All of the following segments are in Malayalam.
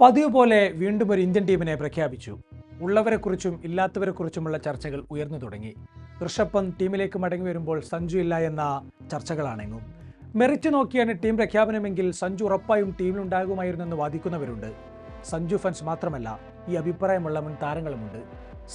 പതിവ് പോലെ വീണ്ടും ഒരു ഇന്ത്യൻ ടീമിനെ പ്രഖ്യാപിച്ചു. ഉള്ളവരെക്കുറിച്ചും ഇല്ലാത്തവരെക്കുറിച്ചുമുള്ള ചർച്ചകൾ ഉയർന്നു തുടങ്ങി. ഋഷഭ് പന്ത് ടീമിലേക്ക് മടങ്ങി വരുമ്പോൾ സഞ്ജു ഇല്ല എന്ന ചർച്ചകളാണെങ്ങും. മെറിറ്റ് നോക്കിയാണ് ടീം പ്രഖ്യാപനമെങ്കിൽ സഞ്ജു ഉറപ്പായും ടീമിലുണ്ടാകുമായിരുന്നെന്ന് വാദിക്കുന്നവരുണ്ട്. സഞ്ജു ഫൻസ് മാത്രമല്ല ഈ അഭിപ്രായമുള്ള മുൻ താരങ്ങളുമുണ്ട്.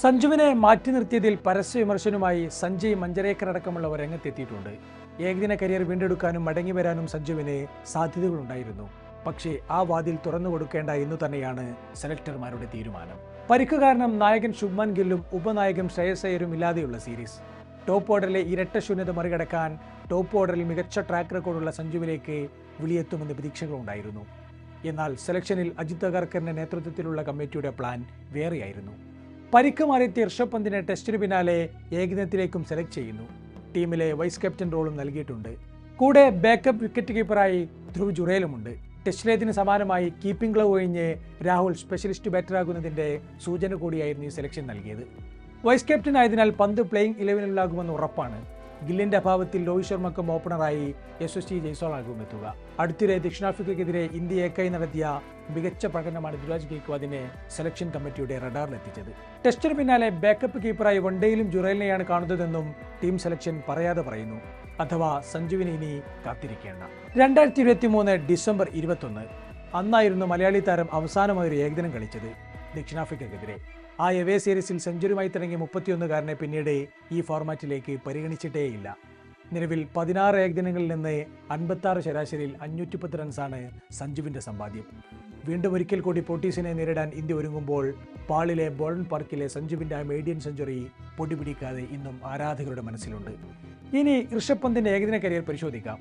സഞ്ജുവിനെ മാറ്റി നിർത്തിയതിൽ പരസ്യ വിമർശനവുമായി സഞ്ജയ് മഞ്ചരേക്കർ അടക്കമുള്ളവർ രംഗത്തെത്തിയിട്ടുണ്ട്. ഏകദിന കരിയർ വീണ്ടെടുക്കാനും മടങ്ങി വരാനും സഞ്ജുവിന് സാധ്യതകളുണ്ടായിരുന്നു. പക്ഷേ ആ വാതിൽ തുറന്നു കൊടുക്കേണ്ട എന്നു തന്നെയാണ് സെലക്ടർമാരുടെ തീരുമാനം. പരിക്ക് കാരണം നായകൻ ശുഭ്മാൻ ഗില്ലും ഉപനായകൻ ശ്രേയസ് ഇല്ലാതെയുള്ള സീരീസ്. ടോപ്പ് ഓർഡറിലെ ഇരട്ട ശൂന്യത മറികടക്കാൻ ടോപ്പ് ഓർഡറിൽ മികച്ച ട്രാക്ക് റെക്കോർഡുള്ള സഞ്ജുവിലേക്ക് വിളിയെത്തുമെന്ന് പ്രതീക്ഷകളുണ്ടായിരുന്നു. എന്നാൽ സെലക്ഷനിൽ അജിത് അഗർക്കറിന്റെ നേതൃത്വത്തിലുള്ള കമ്മിറ്റിയുടെ പ്ലാൻ വേറെയായിരുന്നു. പരിക്ക് മാറിയെത്തിയ ഋഷഭ് പന്തിനെ ടെസ്റ്റിന് പിന്നാലെ ഏകദിനത്തിലേക്കും സെലക്ട് ചെയ്യുന്നു. ടീമിലെ വൈസ് ക്യാപ്റ്റൻ റോളും നൽകിയിട്ടുണ്ട്. കൂടെ ബാക്കപ്പ് വിക്കറ്റ് കീപ്പറായി ധ്രുവ് ജുറേലുമുണ്ട്. ടെസ്റ്റിലേതിന് സമാനമായി കീപ്പിംഗ് ഗ്ലവ് ഒഴിഞ്ഞ് രാഹുൽ സ്പെഷ്യലിസ്റ്റ് ബാറ്ററാകുന്നതിന്റെ സൂചന കൂടിയായിരുന്നു ഈ സെലക്ഷൻ നൽകിയത്. വൈസ് ക്യാപ്റ്റൻ ആയതിനാൽ പന്ത് പ്ലേയിങ് ഇലവനിലാകുമെന്ന് ഉറപ്പാണ്. ഗില്ലിന്റെ അഭാവത്തിൽ രോഹിത് ശർമ്മക്കും ഓപ്പണറായി യശസ്വി ജയ്സോളാകുമെത്തുക അടുത്തിടെ ദക്ഷിണാഫ്രിക്കയ്ക്കെതിരെ ഇന്ത്യ ഏക്കായി നടത്തിയ മികച്ച പ്രകടനമാണ് ധുരാജ് ഗെയ്ക്വാദിനെ സെലക്ഷൻ കമ്മിറ്റിയുടെ റഡാറിലെത്തിച്ചത്. ടെസ്റ്റിന് പിന്നാലെ ബാക്കപ്പ് കീപ്പറായി വൺഡേയിലും ജുറേലിനെയാണ് കാണുന്നതെന്നും ടീം സെലക്ഷൻ പറയാതെ പറയുന്നു. അഥവാ സഞ്ജുവിനെ ഇനി കാത്തിരിക്കേണ്ട. രണ്ടായിരത്തി ഇരുപത്തി മൂന്ന് ഡിസംബർ ഇരുപത്തൊന്ന്. അന്നായിരുന്നു മലയാളി താരം അവസാനമായി ഒരു ഏകദിനം കളിച്ചത്. ദക്ഷിണാഫ്രിക്കക്കെതിരെ. ആ എവേ സീരീസിൽ സെഞ്ചുറിയുമായി തുടങ്ങിയ മുപ്പത്തിയൊന്നുകാരനെ പിന്നീട് ഈ ഫോർമാറ്റിലേക്ക് പരിഗണിച്ചിട്ടേയില്ല. നിലവിൽ പതിനാറ് ഏകദിനങ്ങളിൽ നിന്ന് അൻപത്താറ് ശരാശരിയിൽ അഞ്ഞൂറ്റി പത്ത് റൺസാണ് സഞ്ജുവിന്റെ സമ്പാദ്യം. വീണ്ടും ഒരിക്കൽ കൂടി പോട്ടീസിനെ നേരിടാൻ ഇന്ത്യ ഒരുങ്ങുമ്പോൾ പാളിലെ ബോളൻ പാർക്കിലെ സഞ്ജുവിന്റെ ആ മീഡിയൻ സെഞ്ചുറി പൊടിപിടിക്കാതെ ഇന്നും ആരാധകരുടെ മനസ്സിലുണ്ട്. ഇനി ഋഷഭ് പന്തിന്റെ ഏകദിന കരിയർ പരിശോധിക്കാം.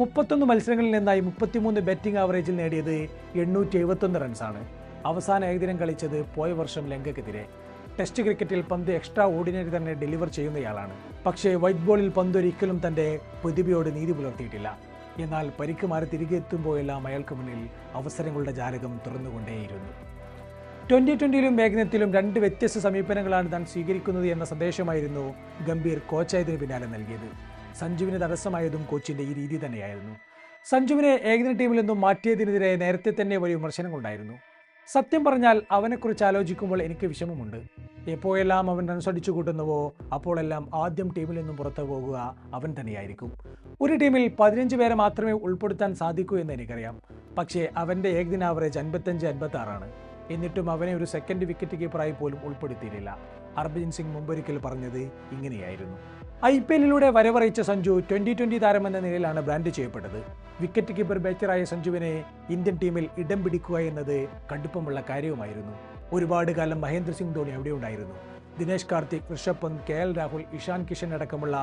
മുപ്പത്തൊന്ന് മത്സരങ്ങളിൽ നിന്നായി മുപ്പത്തിമൂന്ന് ബാറ്റിംഗ് ആവറേജിൽ നേടിയത് എണ്ണൂറ്റി എഴുപത്തൊന്ന് റൺസാണ് അവസാന ഏകദിനം കളിച്ചത് പോയ വർഷം ലങ്കയ്ക്കെതിരെ ടെസ്റ്റ് ക്രിക്കറ്റിൽ പന്ത് എക്സ്ട്രാ ഓർഡിനറി തന്നെ ഡെലിവർ ചെയ്യുന്നയാളാണ്. പക്ഷേ വൈറ്റ് ബോളിൽ പന്ത് ഒരിക്കലും തന്റെ പ്രതിഭയോട് നീതി പുലർത്തിയിട്ടില്ല. എന്നാൽ പരിക്ക് മാറി തിരികെ എത്തുമ്പോഴെല്ലാം അയാൾക്ക് മുന്നിൽ അവസരങ്ങളുടെ ജാലകം തുറന്നുകൊണ്ടേയിരുന്നു. ട്വന്റി ട്വന്റിയിലും ഏകദിനത്തിലും രണ്ട് വ്യത്യസ്ത സമീപനങ്ങളാണ് താൻ സ്വീകരിക്കുന്നത് എന്ന സന്ദേശമായിരുന്നു ഗംഭീർ കോച്ചായതിനു പിന്നാലെ നൽകിയത്. സഞ്ജുവിന് തടസ്സമായതും കോച്ചിന്റെ ഈ രീതി തന്നെയായിരുന്നു. സഞ്ജുവിനെ ഏകദിന ടീമിൽ നിന്നും മാറ്റിയതിനെതിരെ നേരത്തെ തന്നെ വലിയ വിമർശനങ്ങളുണ്ടായിരുന്നു. സത്യം പറഞ്ഞാൽ അവനെക്കുറിച്ച് ആലോചിക്കുമ്പോൾ എനിക്ക് വിഷമമുണ്ട്. എപ്പോഴെല്ലാം അവൻ റൺസ് അടിച്ചു കൂട്ടുന്നുവോ അപ്പോഴെല്ലാം ആദ്യം ടീമിൽ നിന്നും പുറത്തു പോകുക അവൻ തന്നെയായിരിക്കും. ഒരു ടീമിൽ പതിനഞ്ച് പേരെ മാത്രമേ ഉൾപ്പെടുത്താൻ സാധിക്കൂ എന്ന് എനിക്കറിയാം. പക്ഷേ അവന്റെ ഏകദിന ആവറേജ് അൻപത്തഞ്ച് അൻപത്തി ആറാണ് എന്നിട്ടും അവനെ ഒരു സെക്കൻഡ് വിക്കറ്റ് കീപ്പറായി പോലും ഉൾപ്പെടുത്തിയിട്ടില്ല. ഹർഭജൻ സിംഗ് മുമ്പൊരിക്കൽ പറഞ്ഞത് ഇങ്ങനെയായിരുന്നു. ഐ പി എല്ലിലൂടെ വരവറിയിച്ച സഞ്ജു ട്വന്റി ട്വന്റി താരമെന്ന നിലയിലാണ് ബ്രാൻഡ് ചെയ്യപ്പെട്ടത്. വിക്കറ്റ് കീപ്പർ ബാറ്ററായ സഞ്ജുവിനെ ഇന്ത്യൻ ടീമിൽ ഇടം പിടിക്കുക എന്നത് കടുപ്പമുള്ള കാര്യവുമായിരുന്നു. ഒരുപാട് കാലം മഹേന്ദ്ര സിംഗ് ധോണി അവിടെ ഉണ്ടായിരുന്നു. ദിനേശ് കാർത്തിക് ഋഷഭ് പന്ത് കെ എൽ രാഹുൽ ഇഷാൻ കിഷൻ അടക്കമുള്ള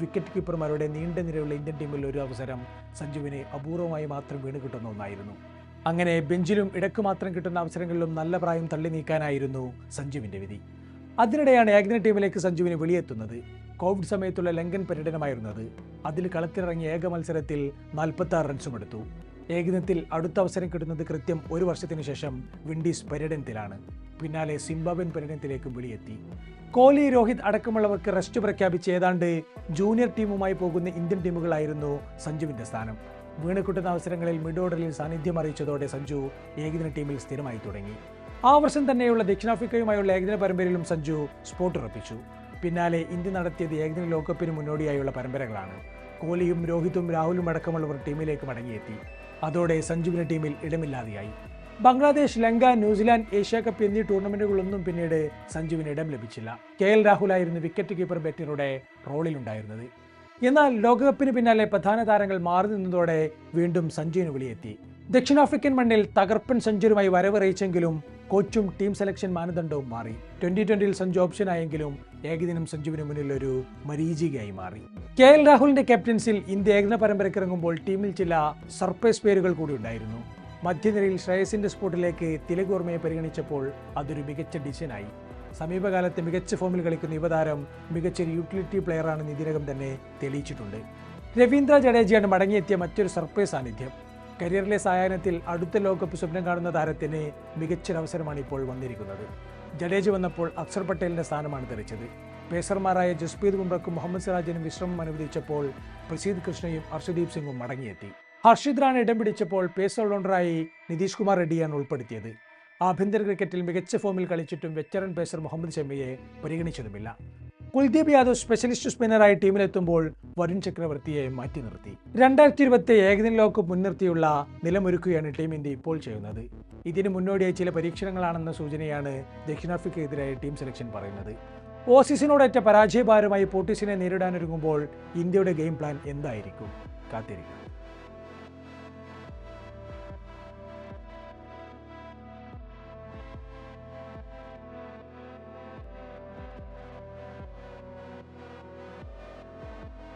വിക്കറ്റ് കീപ്പർമാരുടെ നീണ്ട നിരയുള്ള ഇന്ത്യൻ ടീമിൽ ഒരു അവസരം സഞ്ജുവിനെ അപൂർവമായി മാത്രം വീണ് കിട്ടുന്ന ഒന്നായിരുന്നു. അങ്ങനെ ബെഞ്ചിലും ഇടയ്ക്ക് മാത്രം കിട്ടുന്ന അവസരങ്ങളിലും നല്ല പ്രായം തള്ളി നീക്കാനായിരുന്നു സഞ്ജുവിന്റെ വിധി. അതിനിടെയാണ് ഏകദിന ടീമിലേക്ക് സഞ്ജുവിന് വെളിയെത്തുന്നത്. കോവിഡ് സമയത്തുള്ള ലങ്കൻ പര്യടനമായിരുന്നത്. അതിൽ കളത്തിലിറങ്ങിയ ഏക മത്സരത്തിൽ നാൽപ്പത്തി ആറ് റൺസും എടുത്തു. ഏകദിനത്തിൽ അടുത്ത അവസരം കിട്ടുന്നത് കൃത്യം ഒരു വർഷത്തിന് ശേഷം വിൻഡീസ് പര്യടനത്തിലാണ്. പിന്നാലെ സിംബാബ്വൻ പര്യടനത്തിലേക്കും വെളിയെത്തി. കോഹ്ലി രോഹിത് അടക്കമുള്ളവർക്ക് റെസ്റ്റ് പ്രഖ്യാപിച്ച് ഏതാണ്ട് ജൂനിയർ ടീമുമായി പോകുന്ന ഇന്ത്യൻ ടീമുകളായിരുന്നു സഞ്ജുവിന്റെ സ്ഥാനം. വീണ് കിട്ടുന്ന അവസരങ്ങളിൽ മിഡ് ഓർഡറിൽ സാന്നിധ്യം അറിയിച്ചതോടെ സഞ്ജു ഏകദിന ടീമിൽ സ്ഥിരമായി തുടങ്ങി. ആ വർഷം തന്നെയുള്ള ദക്ഷിണാഫ്രിക്കയുമായുള്ള ഏകദിന പരമ്പരയിലും സഞ്ജു സ്പോട്ട് ഉറപ്പിച്ചു പിന്നാലെ ഇന്ത്യ നടത്തിയത് ഏകദിന ലോകകപ്പിന് മുന്നോടിയായുള്ള പരമ്പരകളാണ്. കോഹ്ലിയും രോഹിതും രാഹുലും അടക്കമുള്ളവർ ടീമിലേക്ക് മടങ്ങിയെത്തി. അതോടെ സഞ്ജുവിന് ടീമിൽ ഇടമില്ലാതെയായി. Bangladesh Lanka New Zealand Asia cup എന്നീ ടൂർണമെന്റുകളൊന്നും പിന്നീട് സഞ്ജുവിന് ഇടം ലഭിച്ചില്ല. കെ എൽ രാഹുലായിരുന്നു വിക്കറ്റ് കീപ്പർ ബാറ്ററുടെ റോളിലുണ്ടായിരുന്നത്. എന്നാൽ ലോകകപ്പിന് പിന്നാലെ പ്രധാന താരങ്ങൾ മാറി നിന്നതോടെ വീണ്ടും സഞ്ജുവിന് വിളിയെത്തി. ദക്ഷിണാഫ്രിക്കൻ മണ്ണിൽ തകർപ്പൻ സെഞ്ചുറിയുമായി വരവറിയിച്ചെങ്കിലും കോച്ചും ടീം സെലക്ഷൻ മാനദണ്ഡവും മാറി. ട്വന്റി ട്വന്റിയിൽ സഞ്ജു ഓപ്ഷനായെങ്കിലും ഏകദിനം സഞ്ജുവിന് മുന്നിൽ ഒരു മരീചികയായി മാറി. കെ എൽ രാഹുലിന്റെ ക്യാപ്റ്റൻസിൽ ഇന്ത്യ ഏകദിന പരമ്പരയ്ക്ക് ഇറങ്ങുമ്പോൾ ടീമിൽ ചില സർപ്രൈസ് പേരുകൾ കൂടി ഉണ്ടായിരുന്നു. മധ്യനിരയിൽ ശ്രേയസിന്റെ സ്പോട്ടിലേക്ക് തിലക് ഓർമ്മയെ പരിഗണിച്ചപ്പോൾ അതൊരു മികച്ച ഡിസിഷനായി. സമീപകാലത്ത് മികച്ച ഫോമിൽ കളിക്കുന്ന യുവതാരം മികച്ചൊരു യൂട്ടിലിറ്റി പ്ലെയറാണെന്ന് ഇതിനകം തന്നെ തെളിയിച്ചിട്ടുണ്ട്. രവീന്ദ്ര ജഡേജയാണ് മടങ്ങിയെത്തിയ മറ്റൊരു സർപ്രൈസ് സാന്നിധ്യം. കരിയറിലെ സായാഹ്നത്തിൽ അടുത്ത ലോകകപ്പ് സ്വപ്നം കാണുന്ന താരത്തിന് മികച്ചൊരവസരമാണ് ഇപ്പോൾ വന്നിരിക്കുന്നത്. ജഡേജ് വന്നപ്പോൾ അക്സർ പട്ടേലിന്റെ സ്ഥാനമാണ് തെറിച്ചത്. പേസർമാരായ ജസ്പ്രീത് ബുംറക്കും മുഹമ്മദ് സിറാജിനും വിശ്രമം അനുവദിച്ചപ്പോൾ പ്രസീദ് കൃഷ്ണയും ഹർഷദീപ് സിംഗും മടങ്ങിയെത്തി. ഹർഷിത് റാണ ഇടം പിടിച്ചപ്പോൾ പേസ് ഓൾറൗണ്ടറായി നിതീഷ് കുമാർ റെഡ്ഡിയാണ് ഉൾപ്പെടുത്തിയത്. ആഭ്യന്തര ക്രിക്കറ്റിൽ മികച്ച ഫോമിൽ കളിച്ചിട്ടും വെറ്ററൻ പേസർ മുഹമ്മദ് ഷമിയെ പരിഗണിച്ചതുമില്ല. കുൽദീപ് യാദവ് സ്പെഷ്യലിസ്റ്റ് സ്പിന്നറായി ടീമിലെത്തുമ്പോൾ വരുൺ ചക്രവർത്തിയെ മാറ്റി നിർത്തി. രണ്ടായിരത്തി ഇരുപത്തി ഏകദിന ലോകകപ്പ് മുൻനിർത്തിയുള്ള നിലമൊരുക്കുകയാണ് ടീം ഇന്ത്യ ഇപ്പോൾ ചെയ്യുന്നത്. ഇതിന് മുന്നോടിയായി ചില പരീക്ഷണങ്ങളാണെന്ന സൂചനയാണ് ദക്ഷിണാഫ്രിക്കയ്ക്കെതിരായ ടീം സെലക്ഷൻ പറയുന്നത്. ഓസീസിനോടേറ്റ പരാജയഭാരമായി പോർട്ടീസിനെ നേരിടാനൊരുങ്ങുമ്പോൾ ഇന്ത്യയുടെ ഗെയിം പ്ലാൻ എന്തായിരിക്കും? കാത്തിരിക്കാം.